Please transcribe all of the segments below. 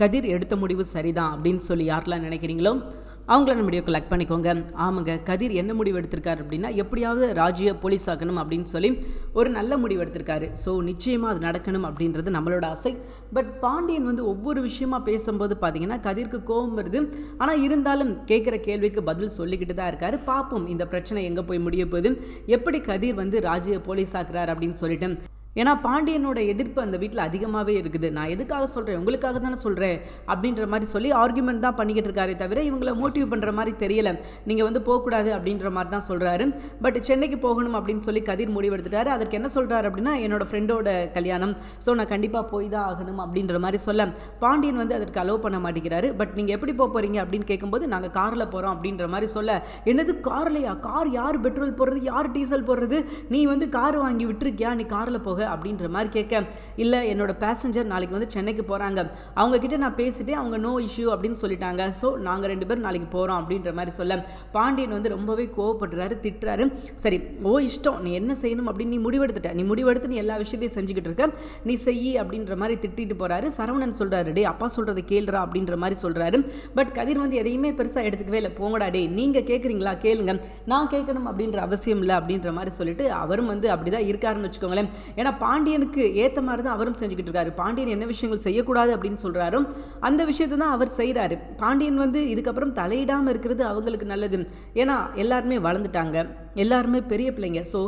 கதிர் எடுத்த முடிவு சரிதான் அப்படின்னு சொல்லி யாரெல்லாம் நினைக்கிறீங்களோ அவங்கள நம்ம கலெக்ட் பண்ணிக்கோங்க. ஆமாங்க கதிர் என்ன முடிவு எடுத்திருக்காரு அப்படின்னா எப்படியாவது ராஜ்ய போலீஸ் ஆகணும் அப்படின்னு சொல்லி ஒரு நல்ல முடிவு எடுத்திருக்காரு. ஸோ நிச்சயமாக அது நடக்கணும் அப்படின்றது நம்மளோட ஆசை. பட் பாண்டியன் வந்து ஒவ்வொரு விஷயமா பேசும்போது பார்த்தீங்கன்னா கதிர்க்கு கோபம் வருது. ஆனால் இருந்தாலும் கேட்குற கேள்விக்கு பதில் சொல்லிக்கிட்டு தான் இருக்காரு. பார்ப்போம் இந்த பிரச்சனை எங்கே போய் முடிய போகுது? எப்படி கதிர் வந்து ராஜ்ய போலீஸ் ஆக்குறாரு அப்படின்னு சொல்லிட்டு. ஏன்னா பாண்டியனோட எதிர்ப்பு அந்த வீட்டில் அதிகமாகவே இருக்குது. நான் எதுக்காக சொல்கிறேன் உங்களுக்காக தானே சொல்கிறேன் அப்படின்ற மாதிரி சொல்லி ஆர்குமெண்ட் தான் பண்ணிக்கிட்டு இருக்காரே தவிர இவங்களை மோட்டிவ் பண்ணுற மாதிரி தெரியலை. நீங்கள் வந்து போகக்கூடாது அப்படின்ற மாதிரி தான் சொல்கிறாரு பட் சென்னைக்கு போகணும் அப்படின்னு சொல்லி கதிர் முடிவெடுத்துட்டாரு. அதற்கு என்ன சொல்கிறாரு அப்படின்னா என்னோட ஃப்ரெண்டோட கல்யாணம். ஸோ நான் கண்டிப்பாக போய் தான் ஆகணும் அப்படின்ற மாதிரி சொல்ல. பாண்டியன் வந்து அதற்கு அலோவ் பண்ண மாட்டேங்கிறாரு. பட் நீங்கள் எப்படி போக போகிறீங்க அப்படின்னு கேட்கும்போது நாங்கள் காரில் போகிறோம் அப்படின்ற மாதிரி சொல்ல. என்னது கார்லையா கார் யார் பெட்ரோல் போடுறது? யார் டீசல் போடுறது? நீ வந்து கார் வாங்கி விட்டுருக்கியா? நீ காரில் போக அப்படின்ற மாதிரி கேட்க இல்லை என்னோட பேசஞ்சர் நாளைக்கு வந்து சென்னைக்கு போகிறாங்க அவங்க கிட்ட நான் பேசிட்டு அவங்க நோ இஷ்யூ அப்படின்னு சொல்லிட்டாங்க. ஸோ நாங்கள் ரெண்டு பேரும் நாளைக்கு போகிறோம் அப்படின்ற மாதிரி சொல்ல. பாண்டியன் வந்து ரொம்பவே கோவப்படுறாரு திட்டுறாரு. சரி ஓ இஷ்டம். நீ என்ன செய்யணும் அப்படின்னு நீ முடிவெடுத்துட்ட. நீ முடிவெடுத்து நீ எல்லா விஷயத்தையும் செஞ்சுக்கிட்டு இருக்க. நீ செய் அப்படின்ற மாதிரி திட்டிட்டு போகிறாரு சரவணன் சொல்கிறாரு டே அப்பா சொல்கிறத கேளுறா அப்படின்ற மாதிரி சொல்கிறாரு பட் கதிர் வந்து எதையுமே பெருசாக எடுத்துக்கவே இல்லை. போங்கடா டே நீங்கள் கேட்குறீங்களா கேளுங்க. நான் கேட்கணும் அப்படின்ற அவசியம் இல்லை அப்படின்ற மாதிரி சொல்லிட்டு அவரும் வந்து அப்படி தான் இருக்காருன்னு வச்சுக்கோங்களேன். ஏன்னா பாண்டியனுக்கு ஏற்ற மாதிரி தான் அவரும் செஞ்சுக்கிட்டு இருக்காரு. பாண்டியன் என்ன விஷயங்கள் செய்யக்கூடாது அப்படின்னு சொல்கிறாரோ அந்த விஷயத்தை தான் அவர் செய்கிறாரு பாண்டியன் வந்து இதுக்கப்புறம் தலையிடாமல் இருக்கிறது அவங்களுக்கு நல்லது. ஏன்னா எல்லாருமே வளர்ந்துட்டாங்க. எல்லாருமே பெரிய பிள்ளைங்க. ஸோ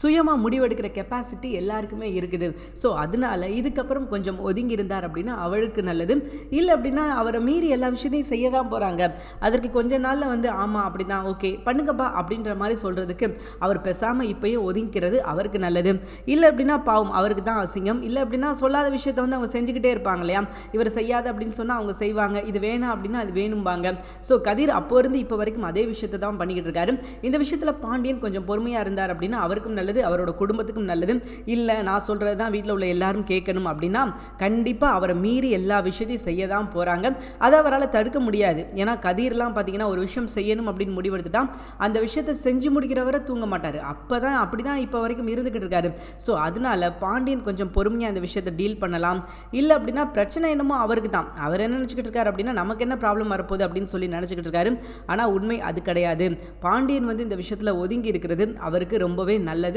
சுயமாக முடிவெடுக்கிற கெப்பாசிட்டி எல்லாருக்குமே இருக்குது. ஸோ அதனால இதுக்கப்புறம் கொஞ்சம் ஒதுங்கி இருந்தார் அப்படின்னா அவளுக்கு நல்லது. இல்லை அப்படின்னா அவரை மீறி எல்லா விஷயத்தையும் செய்ய தான் போகிறாங்க அதற்கு கொஞ்ச நாளில் வந்து ஆமாம் அப்படின்னா ஓகே பண்ணுங்கப்பா அப்படின்ற மாதிரி சொல்கிறதுக்கு அவர் பேசாமல் இப்போயே ஒதுங்கிக்கிறது அவருக்கு நல்லது. இல்லை அப்படின்னா பாவம் அவருக்கு தான் அசிங்கம். இல்லை அப்படின்னா சொல்லாத விஷயத்த வந்து அவங்க செஞ்சுக்கிட்டே இருப்பாங்க இல்லையா? இவர் செய்யாத அப்படின்னு சொன்னால் அவங்க செய்வாங்க. இது வேணாம் அப்படின்னா அது வேணும்பாங்க. ஸோ கதிர் அப்போ இருந்து இப்போ வரைக்கும் அதே விஷயத்தை தான் பண்ணிக்கிட்டு இருக்காரு. இந்த விஷயத்தில் பாண்டியன் கொஞ்சம் பொறுமையாக இருந்தார் அப்படின்னா அவருக்கும் நல்லது அவரோட குடும்பத்துக்கும் நல்லது. இல்லை நான் சொல்கிறது தான் வீட்டில் உள்ள எல்லாரும் கேட்கணும் அப்படின்னா கண்டிப்பாக அவரை மீறி எல்லா விஷயத்தையும் செய்ய தான் போகிறாங்க அதை அவரால் தடுக்க முடியாது. ஏன்னா கதிர்லாம் பார்த்தீங்கன்னா ஒரு விஷயம் செய்யணும் அப்படின்னு முடிவெடுத்துட்டா அந்த விஷயத்தை செஞ்சு முடிக்கிறவரை தூங்க மாட்டார். அப்போ தான் அப்படி தான் இப்போ வரைக்கும் இருந்துக்கிட்டு இருக்காரு. ஸோ அதனால பாண்டியன் கொஞ்சம் பொறுமையாக அந்த விஷயத்தை டீல் பண்ணலாம். இல்லை அப்படின்னா பிரச்சனை என்னமோ அவருக்கு தான் அவர் என்ன நினச்சிக்கிட்டு இருக்காரு அப்படின்னா நமக்கு என்ன ப்ராப்ளம் வரப்போகுது அப்படின்னு சொல்லி நினச்சிக்கிட்டு இருக்காரு. ஆனால் உண்மை அது கிடையாது. பாண்டியன் வந்து இந்த விஷயத்தில் ஒதுங்கி இருக்கிறது அவருக்கு ரொம்பவே நல்லது.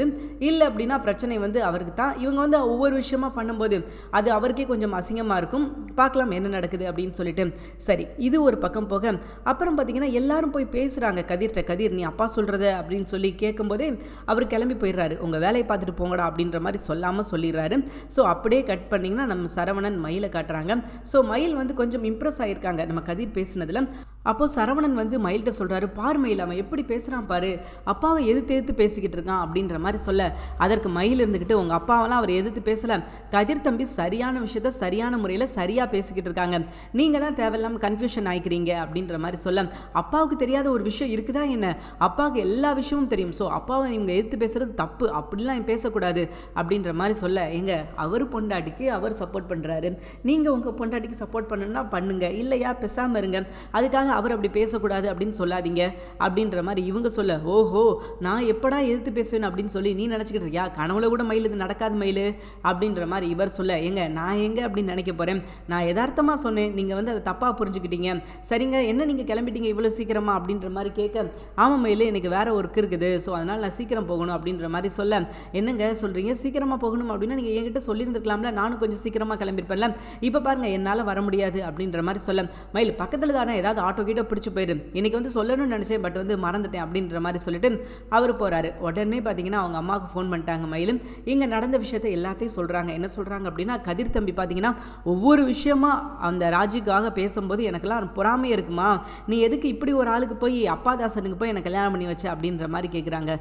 இல்லை அப்படின்னா பிரச்சனை வந்து அவருக்கு தான். இவங்க வந்து ஒவ்வொரு விஷயமா பண்ணும்போது அது அவருக்கே கொஞ்சம் அசிங்கமாக இருக்கும். பார்க்கலாம் என்ன நடக்குது அப்படின்னு சொல்லிட்டு. சரி இது ஒரு பக்கம் போக. அப்புறம் பார்த்தீங்கன்னா எல்லாரும் போய் பேசுகிறாங்க கதிர்கிட்ட கதிர் நீ அப்பா சொல்கிறத அப்படின்னு சொல்லி கேட்கும்போதே அவர் கிளம்பி போயிடுறாரு. உங்கள் வேலையை பார்த்துட்டு போங்கடா அப்படின்ற மாதிரி சொல்லாமல் சொல்லிடுறாரு. ஸோ அப்படியே கட் பண்ணிங்கன்னா நம்ம சரவணன் மயிலை காட்டுறாங்க. ஸோ மயில் வந்து கொஞ்சம் இம்ப்ரெஸ் ஆகியிருக்காங்க நம்ம கதிர் பேசினதில். அப்போது சரவணன் வந்து மயில்கிட்ட சொல்கிறாரு பார் மயில் அவன் எப்படி பேசுகிறான் பாரு. அப்பாவை எது தேர்த்து பேசிக்கிட்டு இருக்கான் அப்படின்ற மாதிரி சொல்ல அதற்கு மயில் இருந்துக்கிட்டு உங்கள் அப்பாவெல்லாம் அவர் எதிர்த்து பேசலை. கதிர் தம்பி சரியான விஷயத்த சரியான முறையில் சரியாக பேசிக்கிட்டு இருக்காங்க. நீங்கள் தான் தேவையில்லாமல் கன்ஃபியூஷன் ஆகிக்கிறீங்க அப்படின்ற மாதிரி சொல்ல. அப்பாவுக்கு தெரியாத ஒரு விஷயம் இருக்குதா என்ன? அப்பாவுக்கு எல்லா விஷயமும் தெரியும். ஸோ அப்பாவை இவங்க எதிர்த்து பேசுகிறது தப்பு. அப்படிலாம் பேசக்கூடாது அப்படின்ற மாதிரி சொல்ல. எங்க அவர் பொண்டாட்டிக்கு அவர் சப்போர்ட் பண்ணுறாரு நீங்கள் உங்கள் பொண்டாட்டிக்கு சப்போர்ட் பண்ணணும்னா பண்ணுங்க. இல்லையா? பேசாமல் இருங்க. அதுக்காக அவர் அப்படி பேசக்கூடாது அப்படின்னு சொல்லாதீங்க அப்படின்ற மாதிரி இவங்க சொல்ல. ஓஹோ நான் எப்படா எதிர்த்து பேசுவேன் அப்படின்னு சொல்லி நீ நினச்சிக்கிட்டு இருக்கியா? கனவுல கூட மயில் இது நடக்காது மயில். அப்படின்ற மாதிரி இவர் சொல்ல எங்க நான் எங்க அப்படின்னு நினைக்க போகிறேன் நான் எதார்த்தமாக சொன்னேன். நீங்கள் வந்து அதை தப்பாக புரிஞ்சுக்கிட்டீங்க. சரிங்க என்ன நீங்கள் கிளம்பிட்டீங்க இவ்வளோ சீக்கிரமா? அப்படின்ற மாதிரி கேட்க ஆமாம் மயில் எனக்கு வேறு ஒர்க் இருக்குது. ஸோ அதனால் நான் சீக்கிரம் போகணும். அப்படின்ற மாதிரி சொல்ல என்னங்க சொல்கிறீங்க சீக்கிரமாக போகணும் அப்படின்னா நீங்கள் என்கிட்ட சொல்லியிருந்துருக்கலாம்ல. நானும் கொஞ்சம் சீக்கிரமாக கிளம்பியிருப்பேன்ல. இப்போ பாருங்கள் என்னால் வர முடியாது. அப்படின்ற மாதிரி சொல்ல மயில் பக்கத்தில் தானே ஏதாவது ஆட்டோ கிட்ட பிடிச்சி போயிடும் இன்னைக்கு வந்து சொல்லணும்னு நினச்சேன். பட் வந்து மறந்துட்டேன். அப்படின்ற மாதிரி சொல்லிட்டு அவர் போகிறாரு உடனே பார்த்தீங்கன்னா அவங்க அம்மாவுக்கு ஃபோன் பண்ணிட்டாங்க மயிலும். இங்கே நடந்த விஷயத்தை எல்லாத்தையும் சொல்கிறாங்க என்ன சொல்கிறாங்க அப்படின்னா கதிர் தம்பி பார்த்தீங்கன்னா ஒவ்வொரு விஷயமா அந்த ராஜுக்காக பேசும்போது எனக்கெல்லாம் பொறாமை இருக்குமா? நீ எதுக்கு இப்படி ஒரு ஆளுக்கு போய் அப்பாதாசனுக்கு போய் எனக்கு கல்யாணம் பண்ணி வச்ச? அப்படின்ற மாதிரி கேட்குறாங்க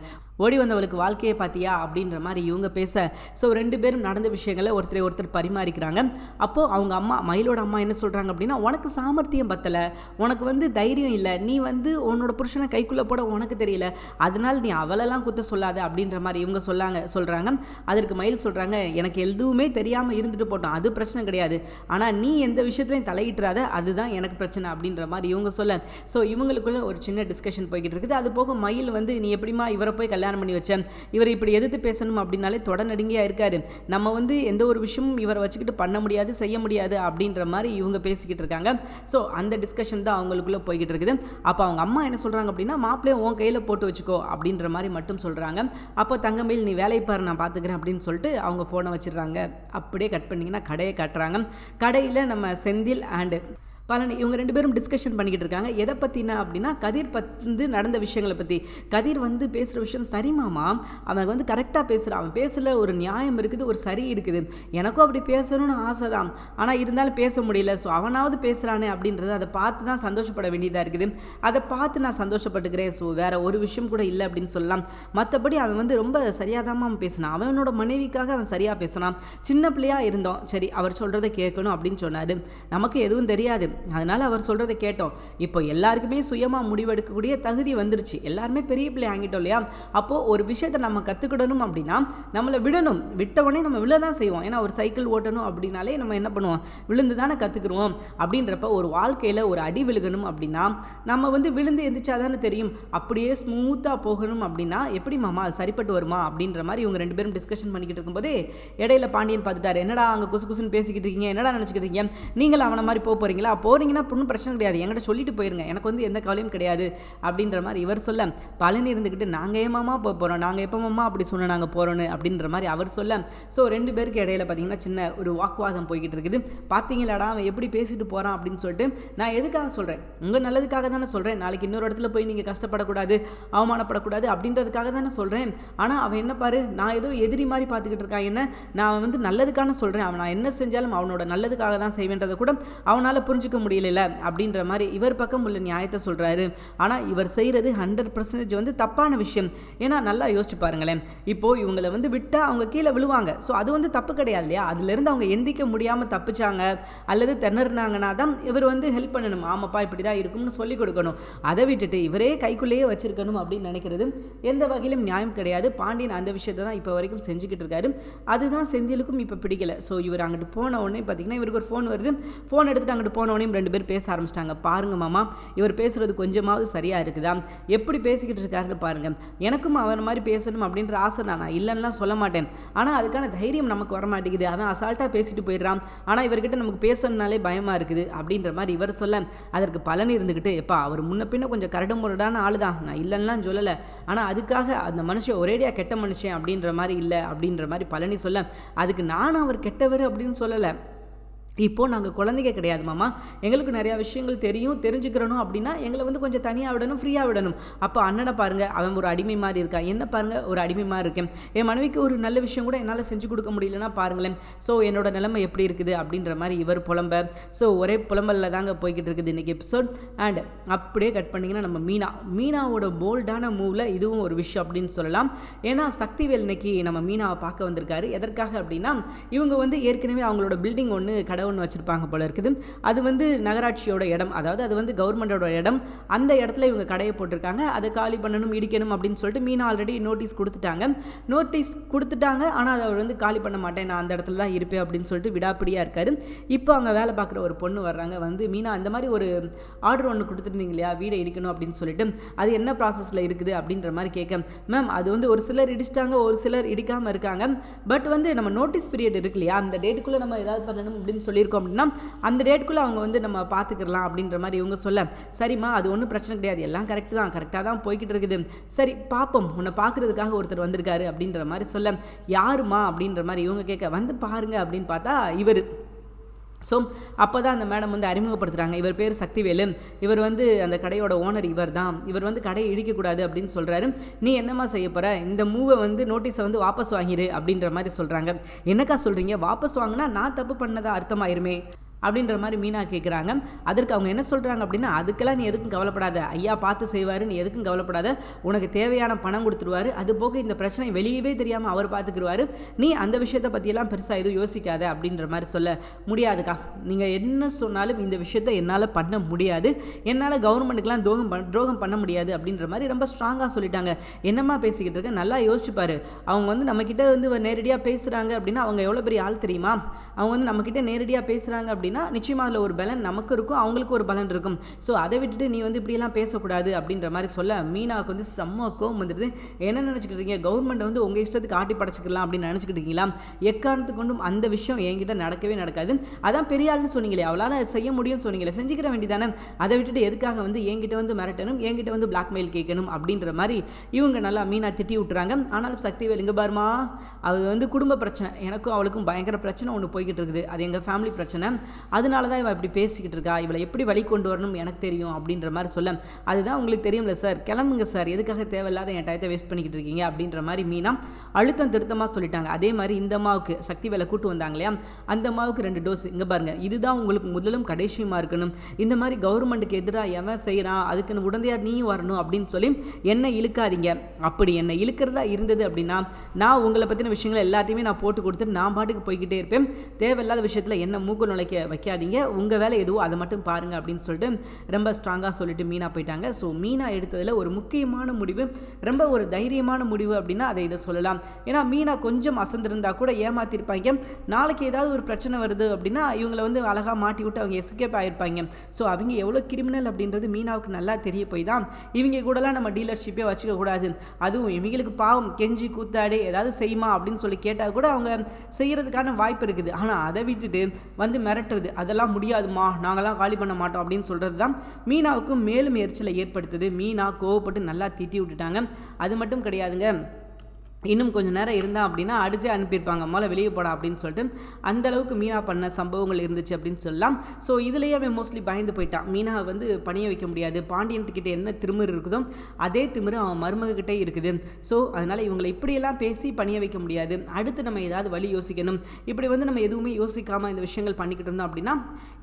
ஓடி வந்தவளுக்கு வாழ்க்கையை பார்த்தியா அப்படின்ற மாதிரி இவங்க பேச. ஸோ ரெண்டு பேரும் நடந்த விஷயங்களை ஒருத்தரை ஒருத்தர் பரிமாறிக்கிறாங்க. அப்போது அவங்க அம்மா மயிலோட அம்மா என்ன சொல்கிறாங்க அப்படின்னா உனக்கு சாமர்த்தியம் பத்தலை. உனக்கு வந்து தைரியம் இல்லை. நீ வந்து உன்னோட புருஷனை கைக்குள்ளே போட உனக்கு தெரியல. அதனால் நீ அவளெல்லாம் குத்த சொல்லாத. அப்படின்னு அப்படின்ற மாதிரி இவங்க சொல்லாங்க சொல்கிறாங்க அதற்கு மயில் சொல்கிறாங்க எனக்கு எதுவுமே தெரியாமல் இருந்துட்டு போட்டோம். அது பிரச்சனை கிடையாது. ஆனால் நீ எந்த விஷயத்துலையும் தலையிட்டுறாத அதுதான் எனக்கு பிரச்சனை அப்படின்ற மாதிரி இவங்க சொல்ல. ஸோ இவங்களுக்குள்ள ஒரு சின்ன டிஸ்கஷன் போய்கிட்டு இருக்குது. அது போக மயில் வந்து நீ எப்படிமா இவரை போய் கல்யாணம் பண்ணி வச்சேன் இவர் இப்படி எதிர்த்து பேசணும் அப்படின்னாலே தொடநடுங்கியாக இருக்காரு. நம்ம வந்து எந்த ஒரு விஷயமும் இவரை வச்சுக்கிட்டு பண்ண முடியாது செய்ய முடியாது அப்படின்ற மாதிரி இவங்க பேசிக்கிட்டு இருக்காங்க. ஸோ அந்த டிஸ்கஷன் தான் அவங்களுக்குள்ளே போய்கிட்டு இருக்குது. அப்போ அவங்க அம்மா என்ன சொல்கிறாங்க அப்படின்னா மாப்பிள்ளையை உன் கையில் போட்டு வச்சுக்கோ அப்படின்ற மாதிரி மட்டும் சொல்கிறாங்க அப்போ தங்கமயில் நீ வேலை பாரு நான் பார்த்துக்கிறேன் அப்படின்னு சொல்லிட்டு அவங்க ஃபோனை வச்சிடுறாங்க. அப்படியே கட் பண்ணிங்கன்னா கடையை காட்டுறாங்க. கடையில் நம்ம செந்தில் அண்டு பலன் இவங்க ரெண்டு பேரும் டிஸ்கஷன் பண்ணிக்கிட்டு இருக்காங்க எதை பற்றினா அப்படின்னா கதிர் பத்து நடந்த விஷயங்களை பற்றி கதிர் வந்து பேசுகிற விஷயம் சரிமாமா அவன் வந்து கரெக்டாக பேசுகிறான் அவன் பேசல ஒரு நியாயம் இருக்குது ஒரு சரி இருக்குது. எனக்கும் அப்படி பேசணும்னு ஆசை தான் ஆனால் இருந்தாலும் பேச முடியல. ஸோ அவனாவது பேசுகிறானே அப்படின்றத அதை பார்த்து தான் சந்தோஷப்பட வேண்டியதாக இருக்குது. அதை பார்த்து நான் சந்தோஷப்பட்டுக்கிறேன். ஸோ வேறு ஒரு விஷயம் கூட இல்லை அப்படின்னு சொல்லலாம். மற்றபடி அவன் வந்து ரொம்ப சரியாக தான் அவன் பேசினான். அவனோட மனைவிக்காக அவன் சரியாக பேசினான். சின்ன பிள்ளையாக இருந்தோம். சரி அவர் சொல்கிறத கேட்கணும் அப்படின்னு சொன்னார். நமக்கு எதுவும் தெரியாது. அதனால் அவர் சொல்கிறத கேட்டோம். இப்போ எல்லாருக்குமே சுயமாக முடிவெடுக்கக்கூடிய தகுதி வந்துருச்சு. எல்லாருமே பெரிய பிள்ளை ஆங்கிட்டோம் இல்லையா? அப்போது ஒரு விஷயத்தை நம்ம கற்றுக்கிடணும் அப்படின்னா நம்மளை விடணும். விட்டவொடனே நம்ம விழ தான் செய்வோம். ஏன்னா ஒரு சைக்கிள் ஓட்டணும் அப்படின்னாலே நம்ம என்ன பண்ணுவோம்? விழுந்து தானே கற்றுக்குறோம் அப்படின்றப்ப ஒரு வாழ்க்கையில் ஒரு அடி விழுகணும் அப்படின்னா நம்ம வந்து விழுந்து எந்திரிச்சா தானே தெரியும். அப்படியே ஸ்மூத்தாக போகணும் அப்படின்னா எப்படி மாமா அது சரிப்பட்டு வருமா? அப்படின்ற மாதிரி இவங்க ரெண்டு பேரும் டிஸ்கஷன் பண்ணிக்கிட்டு இருக்கும்போது இடையில பாண்டியன் பார்த்துட்டாரு. என்னடா அங்கே குசு குசுன்னு பேசிக்கிட்டு இருக்கீங்க? என்னடா நினச்சிக்கிட்டு இருக்கீங்க? நீங்களும் அவனை மாதிரி போக போகிறீங்களா போகிறீங்கன்னா ஒன்றும் பிரச்சனை கிடையாது. என்கிட்ட சொல்லிட்டு போயிருங்க. எனக்கு வந்து எந்த கவலையும் கிடையாது அப்படின்ற மாதிரி இவர் சொல்ல பழனி இருந்துக்கிட்டு நாங்கள் ஏமாமா போக போகிறோம் நாங்கள் எப்போமாமா அப்படி சொன்ன நாங்கள் போகிறோன்னு அப்படின்ற மாதிரி அவர் சொல்ல ஸோ ரெண்டு பேருக்கு இடையில பார்த்தீங்கன்னா சின்ன ஒரு வாக்குவாதம் போய்கிட்டு இருக்குது. பார்த்தீங்களாடா அவன் எப்படி பேசிட்டு போகிறான் அப்படின்னு சொல்லிட்டு நான் எதுக்காக சொல்கிறேன் உங்கள் நல்லதுக்காக தானே சொல்கிறேன் நாளைக்கு இன்னொரு இடத்துல போய் நீங்கள் கஷ்டப்படக்கூடாது அவமானப்படக்கூடாது அப்படின்றதுக்காக தானே சொல்கிறேன் ஆனால் அவன் என்ன பாரு நான் ஏதோ எதிரி மாதிரி பார்த்துக்கிட்டு இருக்கான் என்ன? நான் வந்து நல்லதுக்கான சொல்கிறேன் அவன் நான் என்ன செஞ்சாலும் அவனோட நல்லதுக்காக தான் செய்வேன்றதை கூட அவனால் புரிஞ்சுக்க முடியல அப்படின்ற மாதிரி இவர் பக்கம் உள்ள நியாயத்தை சொல்கிறாரு ஆனால் இவர் செய்கிறது ஹண்ட்ரட் பர்சன்டேஜ் வந்து தப்பான விஷயம். ஏன்னா நல்லா யோசிச்சு பாருங்களேன். இப்போது இவங்களை வந்து விட்டால் அவங்க கீழே விழுவாங்க. ஸோ அது வந்து தப்பு கிடையாது இல்லையா? அதுலேருந்து அவங்க எந்திக்க முடியாமல் தப்பிச்சாங்க அல்லது திணறினாங்கன்னா தான் இவர் வந்து ஹெல்ப் பண்ணணும். ஆமாப்பா இப்படி தான் இருக்கும்னு சொல்லி கொடுக்கணும். அதை விட்டுட்டு இவரே கைக்குள்ளேயே வச்சிருக்கணும் அப்படின்னு நினைக்கிறது எந்த வகையிலும் நியாயம் கிடையாது. பாண்டியன் அந்த விஷயத்தை தான் இப்போ வரைக்கும் செஞ்சுக்கிட்டு இருக்காரு. அதுதான் செந்திலுக்கும் இப்போ பிடிக்கல. ஸோ இவர் அங்கிட்டு போன உடனே பார்த்தீங்கன்னா இவருக்கு ஒரு ஃபோன் வருது. ஃபோன் எடுத்துகிட்டு அங்கிட்டு போன உடனே ரெண்டு பேர் பேச ஆரம்பிச்சிட்டாங்க. பாருங்க மாமா இவர் பேசுறது கொஞ்சமாவது சரியா இருக்குதா? எப்படி பேசிக்கிட்டு இருக்காருன்னு பாருங்க. எனக்கும் அவர் மாதிரி பேசணும் அப்படின்ற ஆசை தான். நான் இல்லைன்னுலாம் சொல்ல மாட்டேன். ஆனால் அதுக்கான தைரியம் நமக்கு வர மாட்டேங்குது அவன் அசால்ட்டாக பேசிட்டு போயிடுறான். ஆனால் இவர்கிட்ட நமக்கு பேசணுனாலே பயமாக இருக்குது அப்படின்ற மாதிரி இவர் சொல்ல அதற்கு பலன் இருந்துக்கிட்டு எப்பா அவர் முன்ன பின்ன கொஞ்சம் கரடு முரடான ஆள் தான். நான் இல்லைன்னா சொல்லலை. ஆனால் அதுக்காக அந்த மனுஷன் ஒரேடியாக கெட்ட மனுஷன் அப்படின்ற மாதிரி இல்லை. அப்படின்ற மாதிரி பழனி சொல்ல அதுக்கு நானும் அவர் கெட்டவர் அப்படின்னு சொல்லலை. இப்போது நாங்கள் குழந்தைங்க கிடையாது மாமா. எங்களுக்கு நிறையா விஷயங்கள் தெரியும் தெரிஞ்சுக்கிறணும் அப்படின்னா எங்களை வந்து கொஞ்சம் தனியாக விடணும் ஃப்ரீயாக விடணும். அப்போ அண்ணனை பாருங்கள் அவன் ஒரு அடிமை மாதிரி இருக்கான் என்ன பாருங்கள் ஒரு அடிமை மாதிரி இருக்கேன் என் மனைவிக்கு ஒரு நல்ல விஷயம் கூட என்னால் செஞ்சு கொடுக்க முடியலன்னா பாருங்களேன். ஸோ என்னோட நிலைமை எப்படி இருக்குது அப்படின்ற மாதிரி இவர் புலம்ப. ஸோ ஒரே புலம்பலில் தாங்க போய்கிட்டு இருக்குது இன்றைக்கி எபிசோட் அண்ட் அப்படியே கட் பண்ணிங்கன்னா நம்ம மீனா. மீனாவோட போல்டான மூவில் இதுவும் ஒரு விஷயம் அப்படின்னு சொல்லலாம். ஏன்னா சக்திவேல் இன்னைக்கு நம்ம மீனாவை பார்க்க வந்திருக்காரு. எதற்காக அப்படின்னா இவங்க வந்து ஏற்கனவே அவங்களோட பில்டிங் ஒன்று கடை ஒன்று வச்சுருப்பாங்க போல இருக்குது. அது வந்து நகராட்சியோட இடம். அதாவது அது வந்து கவர்மெண்டோட இடம். அந்த இடத்துல இவங்க கடையை போட்டிருக்காங்க. அதை காலி பண்ணணும் இடிக்கணும் அப்படின்னு சொல்லிட்டு மீனா ஆல்ரெடி நோட்டீஸ் கொடுத்துட்டாங்க. நோட்டீஸ் கொடுத்துட்டாங்க. ஆனால் அதை அவர் வந்து காலி பண்ண மாட்டேன். நான் அந்த இடத்துல தான் இருப்பேன் அப்படின்னு சொல்லிட்டு விடாப்பிடியாக இருக்காரு. இப்போ அங்கே வேலை பார்க்குற ஒரு பொண்ணு வர்றாங்க. வந்து மீனா அந்த மாதிரி ஒரு ஆர்டர் ஒன்று கொடுத்துருந்தீங்க இல்லையா? வீடை இடிக்கணும் அப்படின்னு சொல்லிட்டு. அது என்ன ப்ராசஸில் இருக்குது அப்படின்ற மாதிரி கேட்க. மேம் அது வந்து ஒரு சிலர் இடிச்சிட்டாங்க ஒரு சிலர் இடிக்காமல் இருக்காங்க. பட் வந்து நம்ம நோட்டீஸ் பீரியட் இருக்கு இல்லையா? அந்த டேட்டுக்குள்ளே நம்ம ஏதாவது பண்ணணும் அப்படின்னு சொல்லியிருக்கோம் அப்படின்னா அந்த டேட்டுக்குள்ளே அவங்க வந்து நம்ம பார்த்துக்கலாம் அப்படின்ற மாதிரி இவங்க சொல்ல சரிம்மா அது ஒன்றும் பிரச்சனை கிடையாது. எல்லாம் கரெக்டு தான். கரெக்டாக தான் போய்கிட்டு இருக்குது. சரி பார்ப்போம் உன்னை பார்க்குறதுக்காக ஒருத்தர் வந்திருக்காரு அப்படின்ற மாதிரி சொல்ல யாருமா அப்படின்ற மாதிரி இவங்க கேட்க வந்து பாருங்க அப்படின்னு பார்த்தா இவர். ஸோ அப்போ தான் அந்த மேடம் வந்து அறிமுகப்படுத்துகிறாங்க இவர் பேர் சக்திவேலு. இவர் வந்து அந்த கடையோட ஓனர் இவர் தான் இவர் வந்து கடையை இடிக்கக்கூடாது அப்படின்னு சொல்கிறாரு நீ என்னம்மா செய்ய போகிற இந்த மூவை வந்து நோட்டீஸை வந்து வாபஸ் வாங்கிடு அப்படின்ற மாதிரி சொல்கிறாங்க என்னக்கா சொல்கிறீங்க வாபஸ் வாங்கினா நான் தப்பு பண்ணதாக அர்த்தமாயிருமே? அப்படின்ற மாதிரி மீனா கேட்குறாங்க அதற்கு அவங்க என்ன சொல்கிறாங்க அப்படின்னா அதுக்கெல்லாம் நீ எதுக்கும் கவலைப்படாத. ஐயா பார்த்து செய்வார் நீ எதுக்கும் கவலைப்படாத. உனக்கு தேவையான பணம் கொடுத்துருவாரு. அது போக இந்த பிரச்சனை வெளியவே தெரியாமல் அவர் பார்த்துக்குருவாரு. நீ அந்த விஷயத்தை பற்றியெல்லாம் பெருசாக எதுவும் யோசிக்காத அப்படின்ற மாதிரி சொல்ல முடியாதுக்கா. நீங்கள் என்ன சொன்னாலும் இந்த விஷயத்த என்னால் பண்ண முடியாது. என்னால் கவர்மெண்ட்டுக்கெலாம் துரோகம் பண் துரோகம் பண்ண முடியாது அப்படின்ற மாதிரி ரொம்ப ஸ்ட்ராங்காக சொல்லிட்டாங்க. என்னம்மா பேசிக்கிட்டு இருக்க? நல்லா யோசிச்சுப்பார். அவங்க வந்து நம்மக்கிட்ட வந்து நேரடியாக பேசுகிறாங்க அப்படின்னா அவங்க எவ்வளோ பெரிய ஆள் தெரியுமா? அவங்க வந்து நம்மக்கிட்ட நேரடியாக பேசுகிறாங்க அப்படின்னா நிச்சயமாக அதில் ஒரு பலன் நமக்கு இருக்கும் அவங்களுக்கு ஒரு பலன் இருக்கும். ஸோ அதை விட்டுட்டு நீ வந்து இப்படியெல்லாம் பேசக்கூடாது அப்படின்ற மாதிரி சொல்ல மீனாவுக்கு வந்து செம்ம கோவம் வந்துடுது. என்ன நினச்சிக்கிட்டு இருக்கீங்க? கவர்மெண்ட் வந்து உங்கள் இஷ்டத்துக்கு ஆட்டி படைச்சிக்கலாம் அப்படின்னு நினச்சிக்கிட்டு இருக்கீங்களா? எக்காரணத்து கொண்டும் அந்த விஷயம் என்கிட்ட நடக்கவே நடக்காது. அதான் பெரிய ஆள்னு சொன்னீங்களே அவளால் செய்ய முடியும்னு சொன்னீங்களே செஞ்சுக்கிற வேண்டியதானே அதை விட்டுட்டு எதுக்காக வந்து என்கிட்ட வந்து மிரட்டணும் என்கிட்ட வந்து பிளாக்மெயில் கேட்கணும் அப்படின்ற மாதிரி இவங்க நல்லா மீனா திட்டி விட்டுறாங்க. ஆனாலும் சக்திவேல் இங்கே பாருமா அது வந்து குடும்ப பிரச்சனை. எனக்கும் அவளுக்கும் பயங்கர பிரச்சனை ஒன்று போய்கிட்டு இருக்குது. அது எங்கள் ஃபேமிலி பிரச்சனை. அதனால தான் இவள் இப்படி பேசிக்கிட்டு இருக்கா இவளை எப்படி வழி கொண்டு வரணும் எனக்கு தெரியும் அப்படின்ற மாதிரி சொல்ல. அதுதான் உங்களுக்கு தெரியும்ல சார் கிளம்புங்க சார் எதுக்காக தேவையில்லாத என் டயத்தை வேஸ்ட் பண்ணிக்கிட்டு இருக்கீங்க அப்படின்ற மாதிரி மீனா அழுத்தம் திருத்தமாக சொல்லிட்டாங்க. அதே மாதிரி இந்த அம்மாவுக்கு சக்தி வேலை கூட்டு வந்தாங்க இல்லையா? அந்த அம்மாவுக்கு ரெண்டு டோஸ் இங்கே பாருங்க இதுதான் உங்களுக்கு முதலும் கடைசியுமா இருக்கணும். இந்த மாதிரி கவர்மெண்ட்டுக்கு எதிராக எவன் செய்கிறான் அதுக்குன்னு உடந்தையாக நீயும் வரணும் அப்படின்னு சொல்லி என்னை இழுக்காதீங்க. அப்படி என்னை இழுக்கிறதா இருந்தது அப்படின்னா நான் உங்களை பற்றின விஷயங்கள் எல்லாத்தையுமே நான் போட்டு கொடுத்துட்டு நான் பாட்டுக்கு போய்கிட்டே இருப்பேன். தேவையில்லாத விஷயத்தில் என்ன மூக்க நுழைக்க வைக்காதீங்க. உங்கள் வேலை எதுவோ அதை மட்டும் பாருங்கள் அப்படின்னு சொல்லிட்டு ரொம்ப ஸ்ட்ராங்காக சொல்லிட்டு மீனா போயிட்டாங்க. ஸோ மீனா எடுத்ததில் ஒரு முக்கியமான முடிவு ரொம்ப ஒரு தைரியமான முடிவு அப்படின்னா அதை இதை சொல்லலாம். ஏன்னா மீனா கொஞ்சம் அசந்திருந்தா கூட ஏமாத்திருப்பாங்க. நாளைக்கு ஏதாவது ஒரு பிரச்சனை வருது அப்படின்னா இவங்களை வந்து அழகாக மாட்டி விட்டு அவங்க எஸ்கேப் ஆகிருப்பாங்க ஸோ அவங்க எவ்வளோ கிரிமினல் அப்படின்றது மீனாவுக்கு நல்லா தெரிய போய் தான் இவங்க கூடலாம் நம்ம டீலர்ஷிப்பே வச்சுக்கக்கூடாது அதுவும் இவங்களுக்கு பாவம் கெஞ்சி கூத்தாடி ஏதாவது செய்யுமா அப்படின்னு சொல்லி கேட்டால் கூட அவங்க செய்கிறதுக்கான வாய்ப்பு இருக்குது. ஆனால் அதை விட்டுட்டு வந்து மிரட்டுறது அதெல்லாம் முடியாதுமா. நாங்களாம் காலி பண்ண மாட்டோம் அப்படின்னு சொல்கிறது தான் மீனாவுக்கு மேலும் எரிச்சலை ஏற்படுத்துது. மீனா கோவப்பட்டு நல்லா திட்டி விட்டுட்டாங்க. அது மட்டும் கிடையாதுங்க. இன்னும் கொஞ்சம் நேரம் இருந்தான் அப்படின்னா அடிச்சே அனுப்பியிருப்பாங்க முதல்ல வெளியே போடா அப்படின்னு சொல்லிட்டு அந்தளவுக்கு மீனா பண்ண சம்பவங்கள் இருந்துச்சு அப்படின்னு சொல்லலாம். ஸோ இதுலேயே அவன் மோஸ்ட்லி பயந்து போயிட்டான். மீனா வந்து பணிய வைக்க முடியாது. பாண்டியன் கிட்ட என்ன திமிரு இருக்குதோ அதே திமிரு அவன் மருமகிட்டே இருக்குது. ஸோ அதனால் இவங்களை இப்படியெல்லாம் பேசி பணிய வைக்க முடியாது. அடுத்து நம்ம ஏதாவது வழி யோசிக்கணும். இப்படி வந்து நம்ம எதுவுமே யோசிக்காமல் இந்த விஷயங்கள் பண்ணிக்கிட்டு இருந்தோம் அப்படின்னா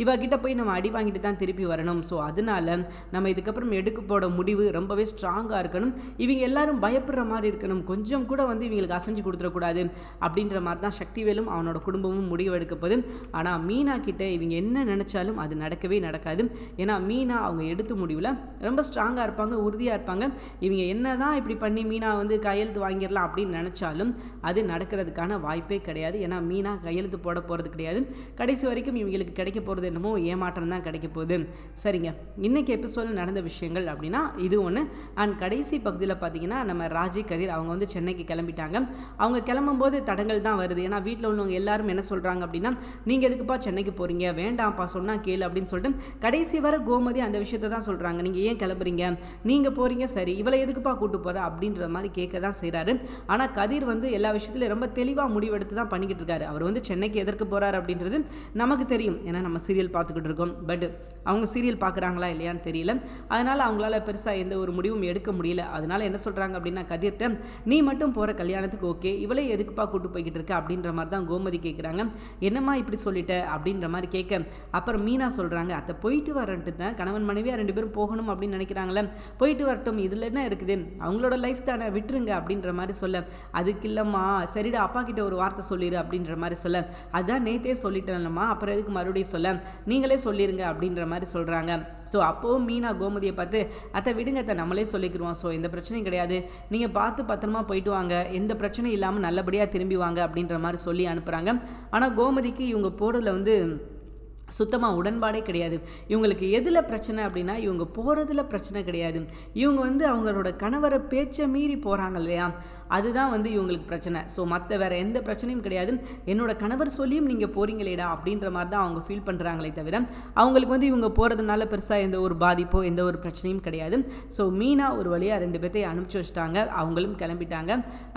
இவகிட்ட போய் நம்ம அடி வாங்கிட்டு தான் திருப்பி வரணும். ஸோ அதனால நம்ம இதுக்கப்புறம் எடுக்க போட முடிவு ரொம்பவே ஸ்ட்ராங்காக இருக்கணும். இவங்க எல்லாரும் பயப்படுற மாதிரி இருக்கணும். கொஞ்சம் கூட வந்து இவங்களுக்கு அசைஞ்சு கொடுத்துடக்கூடாது அப்படின்ற மாதிரி தான் சக்திவேலும் அவனோட குடும்பமும் முடிவு எடுக்க போகுது. ஆனால் மீனா கிட்ட இவங்க என்ன நினச்சாலும் அது நடக்கவே நடக்காது. ஏன்னா மீனா அவங்க எடுத்த முடிவில் ரொம்ப ஸ்ட்ராங்காக இருப்பாங்க உறுதியாக இருப்பாங்க. இவங்க என்ன தான் இப்படி பண்ணி மீனா வந்து கையெழுத்து வாங்கிடலாம் அப்படின்னு நினச்சாலும் அது நடக்கிறதுக்கான வாய்ப்பே கிடையாது. ஏன்னா மீனா கையெழுத்து போட போகிறது கிடையாது. கடைசி வரைக்கும் இவங்களுக்கு கிடைக்க போகிறது என்னமோ ஏமாற்றம் தான் கிடைக்க போகுது. சரிங்க. இன்றைக்கி எபிசோடில் நடந்த விஷயங்கள் அப்படின்னா இது ஒன்று அண்ட் கடைசி பகுதியில் பார்த்தீங்கன்னா நம்ம ராஜி கதிர் அவங்க வந்து சென்னைக்கு கிளம்பிட்டாங்க. அவங்க கிளம்பும்போது தடங்கள் தான் வருது. ஏன்னா வீட்டில் உள்ளவங்க எல்லாரும் என்ன சொல்கிறாங்க அப்படின்னா நீங்கள் எதுக்குப்பா சென்னைக்கு போகிறீங்க வேண்டாம்ப்பா சொன்னால் கேளு அப்படின்னு சொல்லிட்டு கடைசி வரை கோமதி அந்த விஷயத்தை தான் சொல்கிறாங்க நீங்கள் ஏன் கிளம்புறீங்க? நீங்கள் போகிறீங்க சரி. இவளை எதுக்குப்பா கூட்டு போகிற அப்படின்ற மாதிரி கேட்க தான் செய்கிறாரு ஆனால் கதிர் வந்து எல்லா விஷயத்துலையும் ரொம்ப தெளிவாக முடிவெடுத்து தான் பண்ணிக்கிட்டு இருக்காரு. அவர் வந்து சென்னைக்கு எதற்கு போகிறார் அப்படின்றது நமக்கு தெரியும். ஏன்னா நம்ம சீரியல் பார்த்துக்கிட்டு இருக்கோம். பட் அவங்க சீரியல் பார்க்குறாங்களா இல்லையான்னு தெரியல. அதனால் அவங்களால பெருசாக எந்த ஒரு முடிவும் எடுக்க முடியல. அதனால் என்ன சொல்கிறாங்க அப்படின்னா கதிர்கிட்ட நீ மட்டும் போகிற கல்யாணத்துக்கு ஓகே இவளே எதுக்குப்பா கூட்டு போய்கிட்டு இருக்க அப்படின்ற மாதிரி தான் கோமதி கேட்குறாங்க என்னம்மா இப்படி சொல்லிட்ட அப்படின்ற மாதிரி கேட்க அப்புறம் மீனா சொல்கிறாங்க அத்தை போயிட்டு வரன்ட்டு தான் கணவன் மனைவியாக ரெண்டு பேரும் போகணும் அப்படின்னு நினைக்கிறாங்களே. போயிட்டு வரட்டும் இதில் என்ன இருக்குது? அவங்களோட லைஃப் தானே விட்டுருங்க அப்படின்ற மாதிரி சொல்ல. அதுக்கு இல்லைம்மா சரிடா அப்பா கிட்ட ஒரு வார்த்தை சொல்லிடு அப்படின்ற மாதிரி சொல்ல. அதான் நேத்தே சொல்லிட்டேன்லம்மா அப்புறம் எதுக்கு மறுபடியும் சொல்ல? நீங்களே சொல்லிடுங்க அப்படின்ற மாதிரி சொல்கிறாங்க ஸோ அப்போவும் மீனா கோமதியை பார்த்து அத்தை விடுங்க அத்தை நம்மளே சொல்லிக்கிறோம் ஸோ எந்த பிரச்சனையும் கிடையாது. நீங்கள் பார்த்து பத்திரமா போயிட்டு வாங்க. எந்த பிரச்சனையும் இல்லாமல் நல்லபடியாக திரும்பி வாங்க அப்படின்ற மாதிரி சொல்லி அனுப்புகிறாங்க ஆனால் கோமதிக்கு இவங்க போகிறதுல வந்து சுத்தமாக உடன்பாடே கிடையாது. இவங்களுக்கு எதில் பிரச்சனை அப்படின்னா இவங்க போகிறதுல பிரச்சனை கிடையாது. இவங்க வந்து அவங்களோட கணவரை பேச்சை மீறி போகிறாங்க இல்லையா? அதுதான் வந்து இவங்களுக்கு பிரச்சனை. ஸோ மற்ற வேறு எந்த பிரச்சனையும் கிடையாது. என்னோட கணவர் சொல்லியும் நீங்கள் போகிறீங்களேடா அப்படின்ற மாதிரி தான் அவங்க ஃபீல் பண்ணுறாங்களே தவிர அவங்களுக்கு வந்து இவங்க போகிறதுனால பெருசாக எந்த ஒரு பாதிப்போ எந்த ஒரு பிரச்சனையும் கிடையாது. ஸோ மீனா ஒரு வழியாக ரெண்டு பேர்த்தையும் அனுப்பிச்சி வச்சிட்டாங்க. அவங்களும் கிளம்பிட்டாங்க.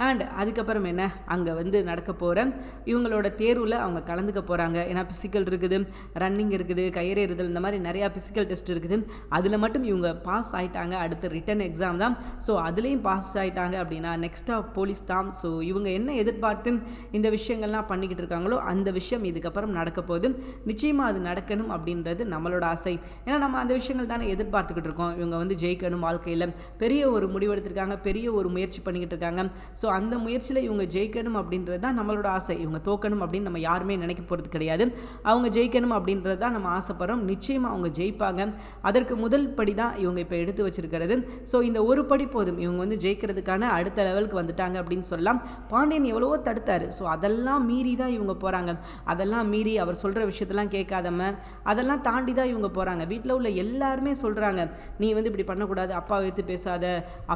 அண்ட் அதுக்கப்புறம் என்ன? அங்கே வந்து நடக்க போகிற இவங்களோட தேர்வில் அவங்க கலந்துக்க போகிறாங்க ஏன்னா பிசிக்கல் இருக்குது ரன்னிங் இருக்குது கயிறேறுதல் இந்த மாதிரி நிறையா பிசிக்கல் டெஸ்ட் இருக்குது. அதில் மட்டும் இவங்க பாஸ் ஆகிட்டாங்க அடுத்த ரிட்டன் எக்ஸாம் தான். ஸோ அதுலேயும் பாஸ் ஆகிட்டாங்க அப்படின்னா நெக்ஸ்ட்டாக போலீஸ் தான். ஸோ இவங்க என்ன எதிர்பார்த்து இந்த விஷயங்கள்லாம் பண்ணிக்கிட்டு இருக்காங்களோ அந்த விஷயம் இதுக்கப்புறம் நடக்க போகுது. நிச்சயமாக அது நடக்கணும் அப்படின்றது நம்மளோட ஆசை. ஏன்னா நம்ம அந்த விஷயங்கள் தானே எதிர்பார்த்துக்கிட்டு இருக்கோம். இவங்க வந்து ஜெயிக்கணும் வாழ்க்கையில். பெரிய ஒரு முடிவெடுத்திருக்காங்க பெரிய ஒரு முயற்சி பண்ணிக்கிட்டு இருக்காங்க. ஸோ அந்த முயற்சியில் இவங்க ஜெயிக்கணும் அப்படின்றது தான் நம்மளோட ஆசை. இவங்க தோக்கணும் அப்படின்னு நம்ம யாருமே நினைக்க போகிறது கிடையாது. அவங்க ஜெயிக்கணும் அப்படின்றது தான் நம்ம ஆசைப்படுறோம். நிச்சயமாக அவங்க ஜெயிப்பாங்க. அதற்கு முதல் படி தான் இவங்க இப்போ எடுத்து வச்சிருக்கிறது. ஸோ இந்த ஒரு படி போதும். இவங்க வந்து ஜெயிக்கிறதுக்கான அடுத்த லெவலுக்கு வந்துட்டாங்க அப்படின்னு சொல்லலாம். பாண்டியன் எவ்வளவோ தடுத்தார். ஸோ அதெல்லாம் மீறி தான் இவங்க போகிறாங்க அதெல்லாம் மீறி அவர் சொல்கிற விஷயத்தெல்லாம் கேட்காதம அதெல்லாம் தாண்டி தான் இவங்க போகிறாங்க வீட்டில் உள்ள எல்லாருமே சொல்கிறாங்க நீ வந்து இப்படி பண்ணக்கூடாது. அப்பாவை எடுத்து பேசாத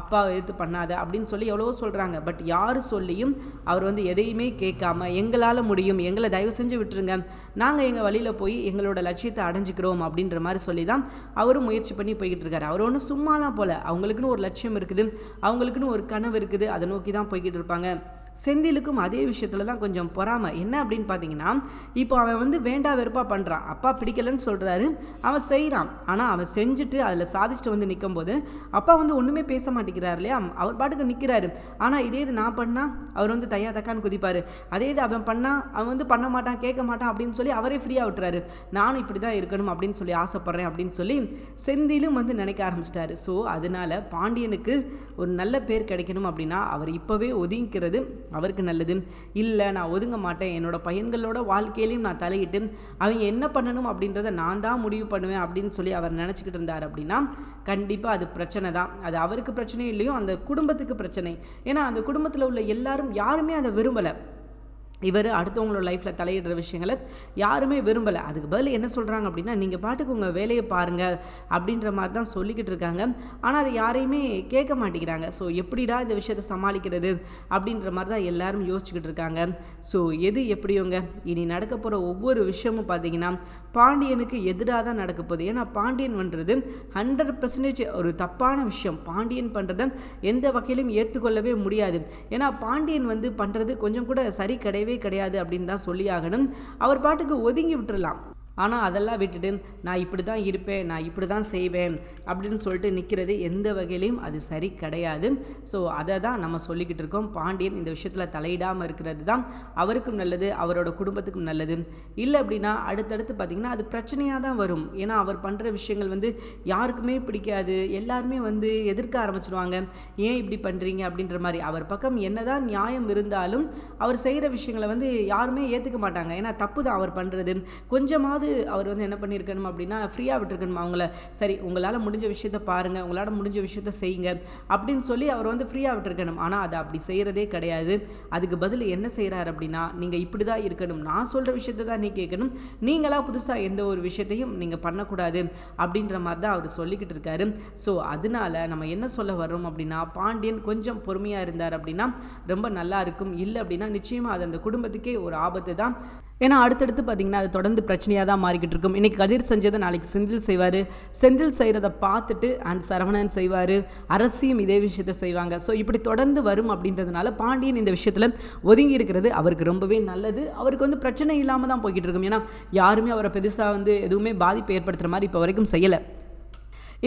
அப்பாவை எடுத்து பண்ணாத அப்படின்னு சொல்லி எவ்வளவோ சொல்கிறாங்க பட் யார் சொல்லியும் அவர் வந்து எதையுமே கேட்காம எங்களால் முடியும். எங்களை தயவு செஞ்சு விட்டுருங்க. நாங்கள் எங்கள் வழியில் போய் எங்களோட லட்சியத்தை அடைஞ்சிக்கிறோம் அப்படின்ற மாதிரி சொல்லி தான் அவரும் முயற்சி பண்ணி போய்கிட்டு இருக்காரு. அவர் ஒன்றும் சும்மாலாம் போல. அவங்களுக்குன்னு ஒரு லட்சியம் இருக்குது. அவங்களுக்குன்னு ஒரு கனவு இருக்குது. அதை நோக்கி தான் போய்கிட்டு இருப்பாங்க. செந்திலுக்கும் அதே விஷயத்தில் தான் கொஞ்சம் பொறாமை. என்ன அப்படின்னு பார்த்தீங்கன்னா இப்போ அவன் வந்து வேண்டா வெறுப்பாக பண்ணுறான் அப்பா பிடிக்கலன்னு சொல்கிறாரு அவன் செய்கிறான் ஆனால் அவன் செஞ்சுட்டு அதில் சாதிச்சுட்டு வந்து நிற்கும் போது அப்பா வந்து ஒன்றுமே பேச மாட்டேங்கிறார் இல்லையா? அவர் பாட்டுக்கு நிற்கிறாரு ஆனால் இதே இது நான் பண்ணால் அவர் வந்து தையா தக்கான்னு குதிப்பார். அதே இது அவன் பண்ணால் அவன் வந்து பண்ண மாட்டான் கேட்க மாட்டான் அப்படின்னு சொல்லி அவரே ஃப்ரீயாக விட்டுறாரு. நானும் இப்படி தான் இருக்கணும் அப்படின்னு சொல்லி ஆசைப்பட்றேன் அப்படின்னு சொல்லி செந்திலும் வந்து நினைக்க ஆரம்பிச்சிட்டாரு. ஸோ அதனால பாண்டியனுக்கு ஒரு நல்ல பேர் கிடைக்கணும் அப்படின்னா அவர் இப்போவே ஒதுங்கிக்கிறது அவருக்கு நல்லது. இல்லை நான் ஒதுங்க மாட்டேன். என்னோட பையன்களோட வாழ்க்கையிலையும் நான் தலையிட்டு அவங்க என்ன பண்ணணும் அப்படின்றத நான் தான் முடிவு பண்ணுவேன் அப்படின்னு சொல்லி அவர் நினச்சிக்கிட்டு இருந்தார் அப்படின்னா கண்டிப்பாக அது பிரச்சனை தான். அது அவருக்கு பிரச்சனையும் இல்லையோ அந்த குடும்பத்துக்கு பிரச்சனை. ஏன்னா அந்த குடும்பத்தில் உள்ள எல்லாரும் யாருமே அதை விரும்பலை. இவர் அடுத்தவங்களோட லைஃப்பில் தலையிடுற விஷயங்களை யாருமே விரும்பலை. அதுக்கு பதில் என்ன சொல்கிறாங்க அப்படின்னா நீங்கள் பாட்டுக்கு உங்கள் வேலையை பாருங்கள் அப்படின்ற மாதிரி தான் சொல்லிக்கிட்டு இருக்காங்க. ஆனால் அதை யாரையுமே கேட்க மாட்டேங்கிறாங்க. ஸோ எப்படிடா இந்த விஷயத்தை சமாளிக்கிறது? அப்படின்ற மாதிரி தான் எல்லாரும் யோசிச்சுக்கிட்டு இருக்காங்க. ஸோ எது எப்படியோங்க? இனி நடக்க போகிற ஒவ்வொரு விஷயமும் பார்த்தீங்கன்னா பாண்டியனுக்கு எதிராக தான் நடக்க போகுது. ஏன்னா பாண்டியன் பண்ணுறது ஹண்ட்ரட் பர்சன்டேஜ் ஒரு தப்பான விஷயம். பாண்டியன் பண்ணுறதை எந்த வகையிலும் ஏற்றுக்கொள்ளவே முடியாது. ஏன்னா பாண்டியன் வந்து பண்ணுறது கொஞ்சம் கூட சரி கிடையவே கிடையாது அப்படின்னு தான் சொல்லி ஆகணும். அவர் பாட்டுக்கு ஒதுங்கி விட்டுறலாம். ஆனால் அதெல்லாம் விட்டுட்டு நான் இப்படி தான் இருப்பேன் நான் இப்படி தான் செய்வேன் அப்படின்னு சொல்லிட்டு நிற்கிறது எந்த வகையிலையும் அது சரி கிடையாது. ஸோ அதை தான் நம்ம சொல்லிக்கிட்டு இருக்கோம். பாண்டியன் இந்த விஷயத்தில் தலையிடாமல் இருக்கிறது தான் அவருக்கும் நல்லது அவரோட குடும்பத்துக்கும் நல்லது. இல்லை அப்படின்னா அடுத்தடுத்து பார்த்திங்கன்னா அது பிரச்சனையாக தான் வரும். ஏன்னா அவர் பண்ணுற விஷயங்கள் வந்து யாருக்குமே பிடிக்காது. எல்லாருமே வந்து எதிர்க்க ஆரம்பிச்சிடுவாங்க ஏன் இப்படி பண்ணுறீங்க அப்படின்ற மாதிரி. அவர் பக்கம் என்னதான் நியாயம் இருந்தாலும் அவர் செய்கிற விஷயங்களை வந்து யாருமே ஏற்றுக்க மாட்டாங்க. ஏன்னா தப்பு தான் அவர் பண்ணுறது கொஞ்சமாவது அவர் வந்து என்ன பண்ணியிருக்கணும் அப்படின்னா ஃப்ரீயாக விட்டுருக்கணுமா அவங்கள? சரி உங்களால் முடிஞ்ச விஷயத்த பாருங்கள் உங்களால் முடிஞ்ச விஷயத்த செய்யுங்க அப்படின்னு சொல்லி அவர் வந்து ஃப்ரீயாக விட்டுருக்கணும். ஆனால் அதை அப்படி செய்கிறதே கிடையாது. அதுக்கு பதில் என்ன செய்கிறார் அப்படின்னா நீங்கள் இப்படி தான் இருக்கணும். நான் சொல்கிற விஷயத்த தான் நீ கேட்கணும். நீங்களாக புதுசாக எந்த ஒரு விஷயத்தையும் நீங்கள் பண்ணக்கூடாது அப்படின்ற மாதிரி தான் அவர் சொல்லிக்கிட்டு இருக்காரு. ஸோ அதனால நம்ம என்ன சொல்ல வர்றோம் அப்படின்னா பாண்டியன் கொஞ்சம் பொறுமையாக இருந்தார் அப்படின்னா ரொம்ப நல்லா இருக்கும். இல்லை அப்படின்னா நிச்சயமாக அது அந்த குடும்பத்துக்கே ஒரு ஆபத்து தான் ஏன்னா அடுத்தடுத்து பார்த்தீங்கன்னா அது தொடர்ந்து பிரச்சனையாக தான் மாறிக்கிட்டு இருக்கும். இன்றைக்கி கதிர் செஞ்சதை நாளைக்கு செந்தில் செய்வார். செந்தில் செய்கிறத பார்த்துட்டு அண்ட் சரவணன் செய்வார். அரசியும் இதே விஷயத்தை செய்வாங்க. ஸோ இப்படி தொடர்ந்து வரும் அப்படின்றதுனால பாண்டியன் இந்த விஷயத்தில் ஒதுங்கி இருக்கிறது அவருக்கு ரொம்பவே நல்லது. அவருக்கு வந்து பிரச்சனை இல்லாமல் தான் போய்கிட்டு இருக்கும். ஏன்னா யாருமே அவரை பெருசாக வந்து எதுவுமே பாதிப்பு ஏற்படுத்துகிற மாதிரி இப்போ வரைக்கும் செய்யலை.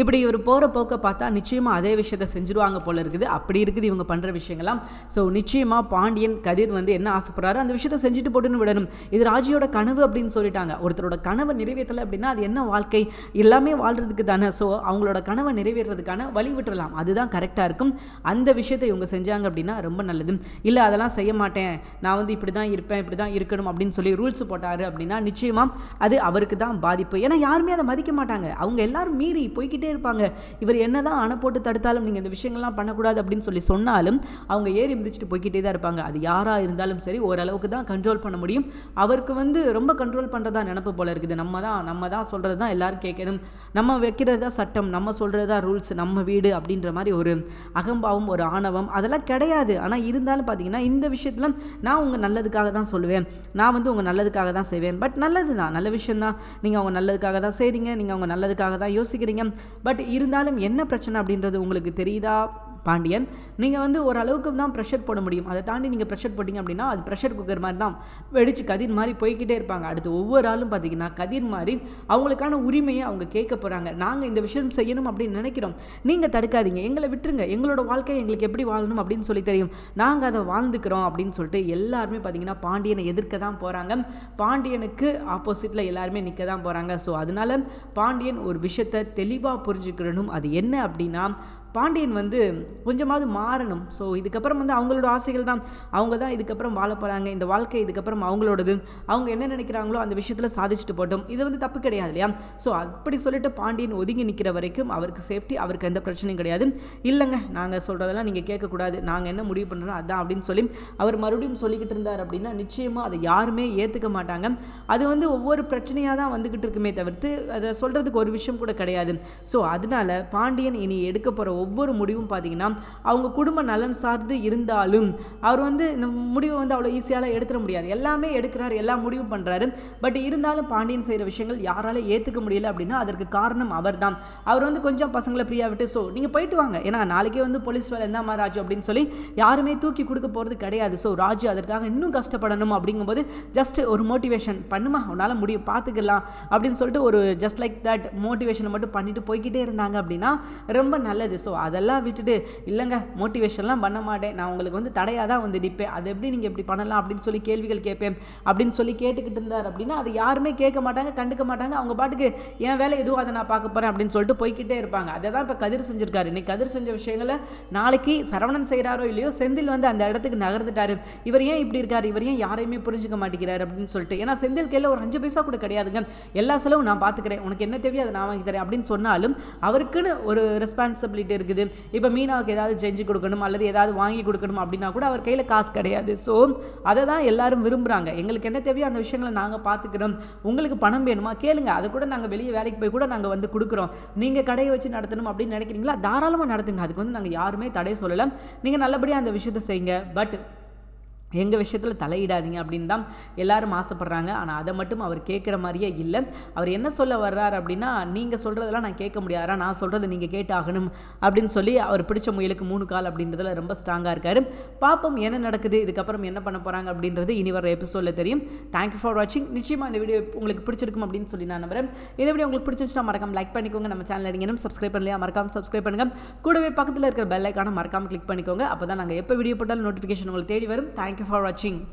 இப்படி இவர் போகிற போக்க பார்த்தா நிச்சயமாக அதே விஷயத்தை செஞ்சுருவாங்க போல இருக்குது. அப்படி இருக்குது இவங்க பண்ணுற விஷயங்கள்லாம். ஸோ நிச்சயமாக பாண்டியன் கதிர் வந்து என்ன ஆசைப்படுறாரு அந்த விஷயத்தை செஞ்சுட்டு போட்டுன்னு விடணும். இது ராஜியோட கனவு அப்படின்னு சொல்லிட்டாங்க. ஒருத்தரோட கனவை நிறைவேற்றலை அப்படின்னா அது என்ன வாழ்க்கை? எல்லாமே வாழ்கிறதுக்கு தானே. ஸோ அவங்களோட கனவை நிறைவேறதுக்கான வழி விட்டுறலாம். அதுதான் கரெக்டாக இருக்கும். அந்த விஷயத்தை இவங்க செஞ்சாங்க அப்படின்னா ரொம்ப நல்லது. இல்லை அதெல்லாம் செய்ய மாட்டேன். நான் வந்து இப்படி தான் இருப்பேன் இப்படி தான் இருக்கணும் அப்படின்னு சொல்லி ரூல்ஸ் போட்டார் அப்படின்னா நிச்சயமாக அது அவருக்கு தான் பாதிப்பு. ஏன்னா யாருமே அதை மதிக்க மாட்டாங்க. அவங்க எல்லாரும் மீறி போய்கிட்டு பண்ணிக்கிட்டே இருப்பாங்க. இவர் என்னதான் அணை போட்டு தடுத்தாலும் நீங்கள் இந்த விஷயங்கள்லாம் பண்ணக்கூடாது அப்படின்னு சொல்லி சொன்னாலும் அவங்க ஏறி மிதிச்சுட்டு போய்கிட்டே தான் இருப்பாங்க. அது யாராக இருந்தாலும் சரி ஓரளவுக்கு தான் கண்ட்ரோல் பண்ண முடியும். அவருக்கு வந்து ரொம்ப கண்ட்ரோல் பண்ணுறதா நினப்பு போல இருக்குது. நம்ம தான் நம்ம தான் சொல்கிறது தான் எல்லோரும் கேட்கணும். நம்ம வைக்கிறது தான் சட்டம் நம்ம சொல்கிறது தான் ரூல்ஸ் நம்ம வீடு அப்படின்ற மாதிரி ஒரு அகம்பாவம் ஒரு ஆணவம் அதெல்லாம் கிடையாது. ஆனால் இருந்தாலும் பார்த்தீங்கன்னா இந்த விஷயத்தில் நான் உங்கள் நல்லதுக்காக தான் சொல்லுவேன். நான் வந்து உங்கள் நல்லதுக்காக தான் செய்வேன். பட் நல்லது தான் நல்ல விஷயம் தான் நீங்கள் அவங்க நல்லதுக்காக தான் செய்கிறீங்க நீங்கள் அவங்க நல்லதுக்காக தான் யோசிக்கிறீங்க. பட் இருந்தாலும் என்ன பிரச்சனை அப்படின்றது உங்களுக்கு தெரியுதா? பாண்டியன். நீங்கள் வந்து ஓரளவுக்கு தான் ப்ரெஷர் போட முடியும். அதை தாண்டி நீங்கள் ப்ரெஷர் போட்டிங்க அப்படின்னா அது ப்ரெஷர் குக்கர் மாதிரி தான். வெடிச்சு கதிர் மாதிரி போய்கிட்டே இருப்பாங்க. அடுத்து ஒவ்வொரு ஆளும் பார்த்தீங்கன்னா கதிர் மாதிரி அவங்களுக்கான உரிமையை அவங்க கேட்க போகிறாங்க நாங்கள் இந்த விஷயம் செய்யணும் அப்படின்னு நினைக்கிறோம். நீங்கள் தடுக்காதீங்க. எங்களை விட்டுருங்க. எங்களோட வாழ்க்கை எங்களுக்கு எப்படி வாழணும் அப்படின்னு சொல்லி தெரியும். நாங்கள் அதை வாழ்ந்துக்கிறோம் அப்படின்னு சொல்லிட்டு எல்லாருமே பார்த்தீங்கன்னா பாண்டியனை எதிர்க்க தான் போகிறாங்க பாண்டியனுக்கு ஆப்போசிட்டில் எல்லாருமே நிற்க தான் போகிறாங்க ஸோ அதனால பாண்டியன் ஒரு விஷயத்தை தெளிவாக புரிஞ்சுக்கிறணும் அது என்ன அப்படின்னா பாண்டியன் வந்து கொஞ்சமாவது மாறணும். ஸோ இதுக்கப்புறம் வந்து அவங்களோட ஆசைகள் தான். அவங்க தான் இதுக்கப்புறம் வாழ போகிறாங்க இந்த வாழ்க்கை இதுக்கப்புறம் அவங்களோடது. அவங்க என்ன நினைக்கிறாங்களோ அந்த விஷயத்தில் சாதிச்சுட்டு போட்டோம். இது வந்து தப்பு கிடையாது இல்லையா? ஸோ அப்படி சொல்லிட்டு பாண்டியன் ஒதுங்கி நிற்கிற வரைக்கும் அவருக்கு சேஃப்டி அவருக்கு எந்த பிரச்சனையும் கிடையாது. இல்லைங்க நாங்கள் சொல்கிறதெல்லாம் நீங்கள் கேட்கக்கூடாது. நாங்கள் என்ன முடிவு பண்ணுறோம் அதான் அப்படின்னு சொல்லி அவர் மறுபடியும் சொல்லிக்கிட்டு இருந்தார் அப்படின்னா நிச்சயமாக அதை யாருமே ஏற்றுக்க மாட்டாங்க. அது வந்து ஒவ்வொரு பிரச்சனையாக தான் வந்துக்கிட்டு இருக்குமே தவிர்த்து அதை சொல்கிறதுக்கு ஒரு விஷயம் கூட கிடையாது. ஸோ அதனால பாண்டியன் இனி எடுக்க போகிற ஒவ்வொரு முடிவும் பார்த்தீங்கன்னா அவங்க குடும்ப நலன் சார்ந்து இருந்தாலும் அவர் வந்து இந்த முடிவை வந்து அவ்வளோ ஈஸியால் எடுத்துட முடியாது. எல்லாமே எடுக்கிறாரு எல்லா முடிவும் பண்ணுறாரு பட் இருந்தாலும் பாண்டியன் செய்கிற விஷயங்கள் யாரால ஏற்றுக்க முடியல அப்படின்னா அதற்கு காரணம் அவர் தான் அவர் வந்து கொஞ்சம் பசங்களை ஃப்ரீயாக விட்டு ஸோ நீங்கள் போயிட்டு வாங்க. ஏன்னா நாளைக்கே வந்து போலீஸ் வேலை எந்த மாதிரி ராஜு? அப்படின்னு சொல்லி யாருமே தூக்கி கொடுக்க போகிறது கிடையாது. ஸோ ராஜு அதற்காக இன்னும் கஷ்டப்படணும் அப்படிங்கும்போது ஜஸ்ட் ஒரு மோட்டிவேஷன் பண்ணுமா? உன்னால் முடியும் பார்த்துக்கலாம் அப்படின்னு சொல்லிட்டு ஒரு ஜஸ்ட் லைக் தட் மோட்டிவேஷனை மட்டும் பண்ணிட்டு போய்கிட்டே இருந்தாங்க அப்படின்னா ரொம்ப நல்லது. ஸோ அதெல்லாம் விட்டுட்டு இல்லைங்க மோட்டிவேஷன்லாம் பண்ண மாட்டேன். நான் உங்களுக்கு வந்து தடையாக தான் வந்து நிற்பேன் அது எப்படி நீங்கள் இப்படி பண்ணலாம்? அப்படின்னு சொல்லி கேள்விகள் கேட்பேன். அப்படின்னு சொல்லி கேட்டுக்கிட்டு இருந்தார் அப்படின்னா அது யாருமே கேட்க மாட்டாங்க கண்டுக்க மாட்டாங்க. அவங்க பாட்டுக்கு என் வேலை எதுவும் அதை நான் பார்க்க போகிறேன் அப்படின்னு சொல்லிட்டு போய்கிட்டே இருப்பாங்க. அதை தான் இப்போ கதிர் செஞ்சிருக்காரு. இன்னைக்கு கதிர் செஞ்ச விஷயங்களை நாளைக்கு சரவணன் செய்கிறாரோ இல்லையோ செந்தில் வந்து அந்த இடத்துக்கு நகர்ந்துட்டாரு. இவர் ஏன் இப்படி இருக்கார்? இவர் ஏன் யாரையுமே புரிஞ்சுக்க மாட்டேங்கிறார் அப்படின்னு சொல்லிட்டு. ஏன்னா செந்தில் கையில் ஒரு அஞ்சு பைசா கூட கிடையாதுங்க. எல்லா செலவும் நான் பார்த்துக்கிறேன். உனக்கு என்ன தேவையோ அதை நான் வாங்கி தரேன் அப்படின்னு சொன்னாலும் அவருக்குன்னு ஒரு ரெஸ்பான்சிபிலிட்டி இருக்குது. இப்போ மீனாவுக்கு ஏதாவது செஞ்சு கொடுக்கணும் அல்லது ஏதாவது வாங்கி கொடுக்கணும் அப்படின்னா கூட அவர் கையில் காசு கிடையாது. ஸோ அதை தான் எல்லாரும் விரும்புகிறாங்க எங்களுக்கு என்ன தேவையோ அந்த விஷயங்களை நாங்கள் பார்த்துக்கிறோம் உங்களுக்கு பணம் வேணுமா? கேளுங்க. அதை கூட நாங்கள் வெளியே வேலைக்கு போய் கூட நாங்கள் வந்து கொடுக்குறோம். நீங்கள் கடையை வச்சு நடத்தணும் அப்படின்னு நினைக்கிறீங்களா? தாராளமாக நடத்துங்க. அதுக்கு வந்து நாங்கள் யாருமே தடை சொல்லலை. நீங்கள் நல்லபடியாக அந்த விஷயத்தை செய்யுங்க. பட் எங்கள் விஷயத்தில் தலையிடாதீங்க அப்படின்னு தான் எல்லாரும் ஆசைப்பட்றாங்க. ஆனால் அதை மட்டும் அவர் கேட்குற மாதிரியே இல்லை. அவர் என்ன சொல்ல வர்றார் அப்படின்னா நீங்கள் சொல்கிறதெல்லாம் நான் கேட்க முடியாதா. நான் சொல்கிறத நீங்கள் கேட்டாகணும். அப்படின்னு சொல்லி அவர் பிடிச்ச முயலுக்கு மூணு கால் அப்படின்றதுல ரொம்ப ஸ்ட்ராங்காக இருக்கார். பார்ப்போம் என்ன நடக்குது இதுக்கப்புறம் என்ன பண்ண போகிறாங்க அப்படின்றது இனி வர எபிசோடில் தெரியும். தேங்க்யூ ஃபார் வாட்சிங் நிச்சயமாக இந்த வீடியோ உங்களுக்கு பிடிச்சிருக்கும் அப்படின்னு சொல்லி நான் நம்புகிறேன் இந்த வீடியோ உங்களுக்கு பிடிச்சிருச்சுன்னா மறக்காம லைக் பண்ணிக்கோங்க. நம்ம சேனல் நீங்கள் சப்ஸ்கிரைப் பண்ணலையா மறக்காம சப்ஸ்கிரைப் பண்ணுங்கள் கூடவே பக்கத்தில் இருக்கிற பெல் ஐக்கான மறக்காம கிளிக் பண்ணிக்கோங்க. அப்போ தான் நாங்கள் எப்போ வீடியோ போட்டாலும் நோட்டிஃபிகேஷன் உங்களுக்கு தேடி வரும். தேங்க்யூ ஃபார் வாட்சிங்